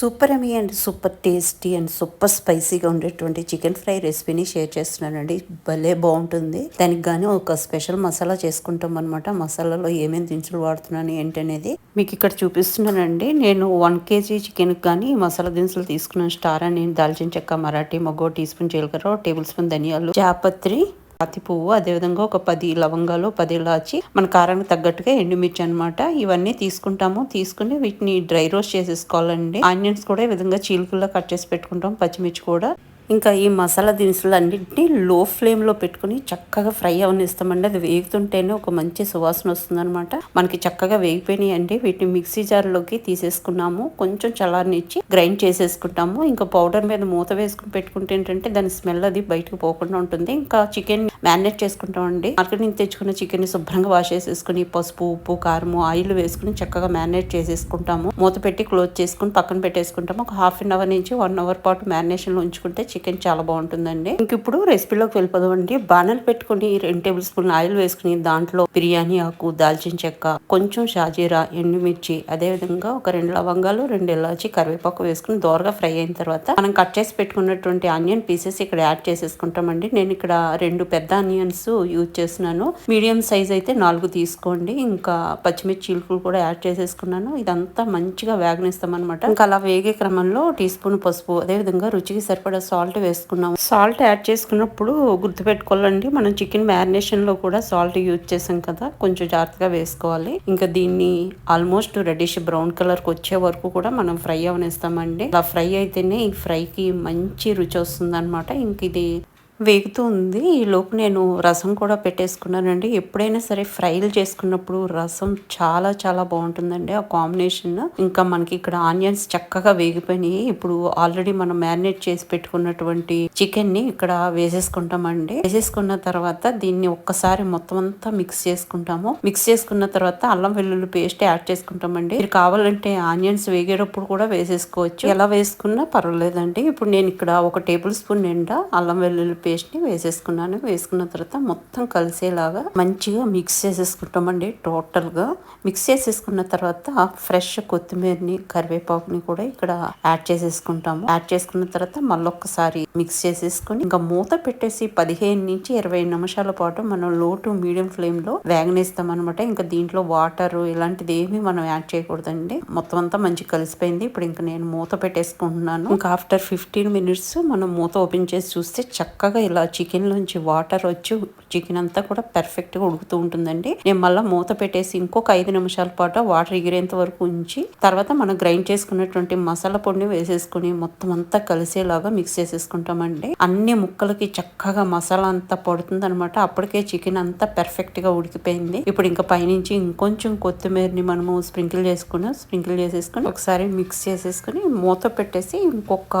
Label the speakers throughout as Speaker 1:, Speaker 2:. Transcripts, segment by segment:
Speaker 1: Super yummy and super tasty and super స్పైసీగా ఉండేటువంటి chicken fry రెసిపీని షేర్ చేస్తున్నానండి. భలే బాగుంటుంది. దానికి కానీ ఒక స్పెషల్ మసాలా చేసుకుంటాం అనమాట మసాలాలో ఏమేమి దినుసులు వాడుతున్నాను ఏంటనేది మీకు ఇక్కడ చూపిస్తున్నానండి. నేను వన్ కేజీ చికెన్ కానీ మసాలా దినుసులు తీసుకున్నాను. స్టార్ అని దాల్చిన చెక్క మరాఠీ మొగ్గో టీ స్పూన్ జీలకర్ర టేబుల్ స్పూన్ ధనియాలు జాపత్రి రాతి పువ్వు అదేవిధంగా ఒక పది లవంగాలు పది ఇలాచి మన కారానికి తగ్గట్టుగా ఎండుమిర్చి అనమాట ఇవన్నీ తీసుకుంటాము. తీసుకుని వీటిని డ్రై రోస్ట్ చేసేసుకోవాలండి. ఆనియన్స్ కూడా ఈ విధంగా చీలుకుల్లో కట్ చేసి పెట్టుకుంటాం పచ్చిమిర్చి కూడా. ఇంకా ఈ మసాలా దినుసులు అన్నింటినీ లో ఫ్లేమ్లో పెట్టుకుని చక్కగా ఫ్రై అవనిస్తామండి. అది వేగుతుంటేనే ఒక మంచి సువాసన వస్తుందన్నమాట. మనకి చక్కగా వేగిపోయినాయి అండి వీటిని మిక్సీ జార్లోకి తీసేసుకున్నాము. కొంచెం చల్లారనిచ్చి గ్రైండ్ చేసేసుకుంటాము. ఇంకా పౌడర్ మీద మూత వేసుకుని పెట్టుకుంటే ఏంటంటే దాని స్మెల్ అది బయటకు పోకుండా ఉంటుంది. ఇంకా చికెన్ మ్యారినేట్ చేసుకుంటామండి. మార్కెట్ నుంచి తెచ్చుకున్న చికెన్ శుభ్రంగా వాష్ చేసేసుకుని పసుపు ఉప్పు కారము ఆయిల్ వేసుకుని చక్కగా మ్యారినేట్ చేసేసుకుంటాము. మూత పెట్టి క్లోజ్ చేసుకుని పక్కన పెట్టేసుకుంటాము. ఒక హాఫ్ అన్ అవర్ నుంచి వన్ అవర్ పాటు మ్యారినేషన్లో ఉంచుకుంటే చికెన్ చాలా బాగుంటుందండి. ఇంక ఇప్పుడు రెసిపీలోకి వెళ్ళిపోదామండి. బాణలు పెట్టుకుని రెండు టేబుల్ స్పూన్ ఆయిల్ వేసుకుని దాంట్లో బిర్యానీ ఆకు దాల్చిన చెక్క కొంచెం షాజీరా ఎండుమిర్చి అదే విధంగా ఒక రెండు లవంగాలు రెండు ఇలాచి కరివేపాకు వేసుకుని దోరగా ఫ్రై అయిన తర్వాత మనం కట్ చేసి పెట్టుకున్నటువంటి ఆనియన్ పీసెస్ ఇక్కడ యాడ్ చేసేసుకుంటామండి. నేను ఇక్కడ రెండు పెద్ద ఆనియన్స్ యూజ్ చేస్తున్నాను. మీడియం సైజ్ అయితే నాలుగు తీసుకోండి. ఇంకా పచ్చిమిర్చి చిలుకలు కూడా యాడ్ చేసేసుకున్నాను. ఇదంతా మంచిగా వేగనిస్తాం అనమాట ఇంకా అలా వేగే క్రమంలో టీ స్పూన్ పసుపు అదే విధంగా రుచికి సరిపడా సాల్ట్ సాల్ట్ వేసుకున్నాం సాల్ట్ యాడ్ చేసుకున్నప్పుడు గుర్తుపెట్టుకోవాలండి మనం చికెన్ మ్యారినేషన్లో కూడా సాల్ట్ యూజ్ చేసాం కదా కొంచెం జాగ్రత్తగా వేసుకోవాలి. ఇంకా దీన్ని ఆల్మోస్ట్ రెడిష్ బ్రౌన్ కలర్కి వచ్చే వరకు కూడా మనం ఫ్రై అవనిస్తామండి. అలా ఫ్రై అయితేనే ఈ ఫ్రైకి మంచి రుచి వస్తుంది అనమాట ఇంక ఇది వేగుతూ ఉంది. ఈ లోపు నేను రసం కూడా పెట్టేసుకున్నానండి. ఎప్పుడైనా సరే ఫ్రైలు చేసుకున్నప్పుడు రసం చాలా చాలా బాగుంటుందండి ఆ కాంబినేషన్. ఇంకా మనకి ఇక్కడ ఆనియన్స్ చక్కగా వేగిపోయినాయి. ఇప్పుడు ఆల్రెడీ మనం మ్యారినేట్ చేసి పెట్టుకున్నటువంటి చికెన్ని ఇక్కడ వేసేసుకుంటామండి. వేసేసుకున్న తర్వాత దీన్ని ఒక్కసారి మొత్తం అంతా మిక్స్ చేసుకుంటాము. మిక్స్ చేసుకున్న తర్వాత అల్లం వెల్లుల్లి పేస్ట్ యాడ్ చేసుకుంటామండి. మీరు కావాలంటే ఆనియన్స్ వేగేటప్పుడు కూడా వేసేసుకోవచ్చు. ఎలా వేసుకున్నా పర్వాలేదండి. ఇప్పుడు నేను ఇక్కడ ఒక టేబుల్ స్పూన్ నిండా అల్లం వెల్లుల్లి పేస్ట్ని వేసేసుకున్నాను. వేసుకున్న తర్వాత మొత్తం కలిసేలాగా మంచిగా మిక్స్ చేసేసుకుంటామండి టోటల్గా. మిక్స్ చేసేసుకున్న తర్వాత ఫ్రెష్ కొత్తిమీరని కరివేపాకుని కూడా ఇక్కడ యాడ్ చేసేసుకుంటాము. యాడ్ చేసుకున్న తర్వాత మళ్ళొక్కసారి మిక్స్ చేసేసుకుని ఇంకా మూత పెట్టేసి పదిహేను నుంచి ఇరవై నిమిషాల పాటు మనం లో టు మీడియం ఫ్లేమ్లో వేగనేస్తాం అనమాట ఇంకా దీంట్లో వాటర్ ఇలాంటిది ఏమి మనం యాడ్ చేయకూడదండి. మొత్తం అంతా మంచి కలిసిపోయింది. ఇప్పుడు ఇంకా నేను మూత పెట్టేసుకుంటున్నాను. ఇంకా ఆఫ్టర్ ఫిఫ్టీన్ మినిట్స్ మనం మూత ఓపెన్ చేసి చూస్తే చక్కగా ఇలా చికెన్ నుంచి వాటర్ వచ్చి చికెన్ అంతా కూడా పర్ఫెక్ట్గా ఉడుకుతూ ఉంటుందండి. నేను మళ్ళీ మూత పెట్టేసి ఇంకొక ఐదు నిమిషాల పాటు వాటర్ ఎగిరేంత వరకు ఉంచి తర్వాత మనం గ్రైండ్ చేసుకున్నటువంటి మసాలా పొడిని వేసేసుకుని మొత్తం అంతా కలిసేలాగా మిక్స్ చేసేసుకుంటామండి. అన్ని ముక్కలకి చక్కగా మసాలా అంతా పడుతుంది అనమాట అప్పటికే చికెన్ అంతా పర్ఫెక్ట్గా ఉడికిపోయింది. ఇప్పుడు ఇంకా పైనుంచి ఇంకొంచెం కొత్తిమీరని మనము స్ప్రింకిల్ చేసుకుని స్ప్రింకిల్ చేసేసుకుని ఒకసారి మిక్స్ చేసేసుకుని మూత పెట్టేసి ఇంకొక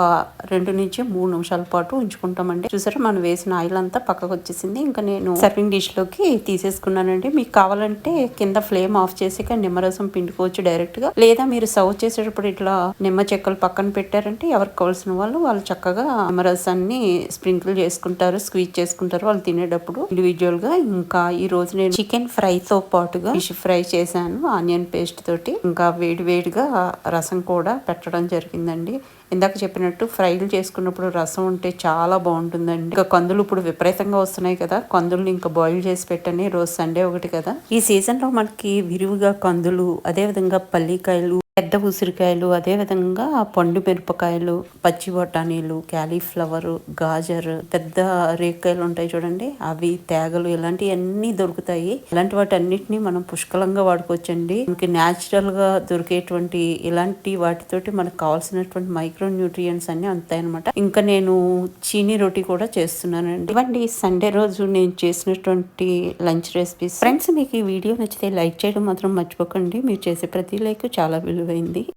Speaker 1: రెండు నుంచి మూడు నిమిషాల పాటు ఉంచుకుంటామండి. చూసారా మనం వేసిన ఆయిల్ అంతా పక్కకు వచ్చేసింది ఇంకా నేను సర్వింగ్ డిష్లోకి తీసేసుకున్నానండి. మీకు కావాలంటే కింద ఫ్లేమ్ ఆఫ్ చేసాక నిమ్మరసం పిండుకోవచ్చు డైరెక్ట్గా లేదా మీరు సర్వ్ చేసేటప్పుడు ఇట్లా నిమ్మ చెక్కలు పక్కన పెట్టారంటే ఎవరికి కావాల్సిన వాళ్ళు వాళ్ళు చక్కగా నిమ్మరసాన్ని స్ప్రింకిల్ చేసుకుంటారు స్క్వీజ్ చేసుకుంటారు. వాళ్ళు తినేటప్పుడు ఇండివిజువల్గా ఇంకా ఈ రోజు నేను చికెన్ ఫ్రైతో పాటుగా ఫిష్ ఫ్రై చేశాను ఆనియన్ పేస్ట్ తోటి. ఇంకా వేడి వేడిగా రసం కూడా పెట్టడం జరిగిందండి. ఇందాక చెప్పినట్టు ఫ్రైలు చేసుకున్నప్పుడు రసం ఉంటే చాలా బాగుంటుందండి. ఇంకా కందులు ఇప్పుడు విపరీతంగా వస్తున్నాయి కదా కందుల్ని ఇంకా బాయిల్ చేసి పెట్టని రోజు సండే ఒకటి కదా. ఈ సీజన్లో మనకి విరివిగా కందులు అదేవిధంగా పల్లికాయలు పెద్ద ఉసిరికాయలు అదేవిధంగా పండు మిరపకాయలు పచ్చి బఠానీలు క్యాలీఫ్లవర్ గాజర్ పెద్ద రేకాయలు ఉంటాయి చూడండి. అవి తేగలు ఇలాంటివన్నీ దొరుకుతాయి. ఇలాంటి వాటి అన్నిటిని మనం పుష్కలంగా వాడుకోవచ్చండి. మనకి న్యాచురల్గా దొరికేటువంటి ఇలాంటి వాటితోటి మనకు కావాల్సినటువంటి మైక్రో న్యూట్రియంట్స్ అన్ని అంతాయి అనమాట ఇంకా నేను చీనీ రొటీ కూడా చేస్తున్నానండి. ఇవ్వండి సండే రోజు నేను చేసినటువంటి లంచ్ రెసిపీస్. ఫ్రెండ్స్ మీకు ఈ వీడియో నచ్చితే లైక్ చేయడం మాత్రం మర్చిపోకండి. మీరు చేసే ప్రతి లైక్ చాలా విలువ విలువైంది